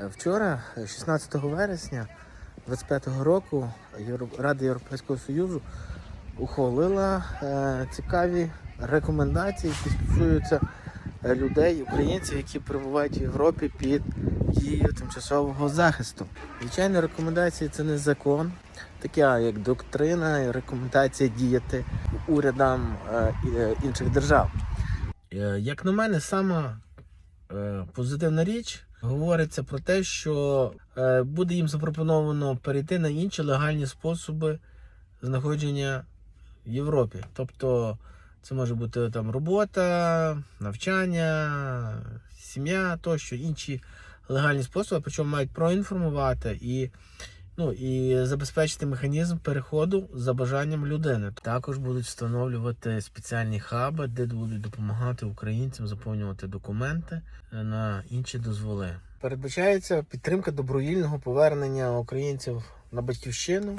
Е, Вчора, е, 16 вересня 2025 року, Рада Європейського Союзу ухвалила е, цікаві рекомендації, які стосуються е, людей, українців, які перебувають в Європі під дією тимчасового захисту. Звичайно, рекомендації це не закон, таке як доктрина, і рекомендація діяти урядам е, е, інших держав. Е, Як на мене, сама е, позитивна річ говориться про те, що е, буде їм запропоновано перейти на інші легальні способи знаходження в Європі. Тобто це може бути там робота, навчання, сім'я тощо, інші легальні способи, причому мають проінформувати і, ну, і забезпечити механізм переходу за бажанням людини. Також будуть встановлювати спеціальні хаби, де будуть допомагати українцям заповнювати документи е, на інші дозволи. Передбачається підтримка добровільного повернення українців на батьківщину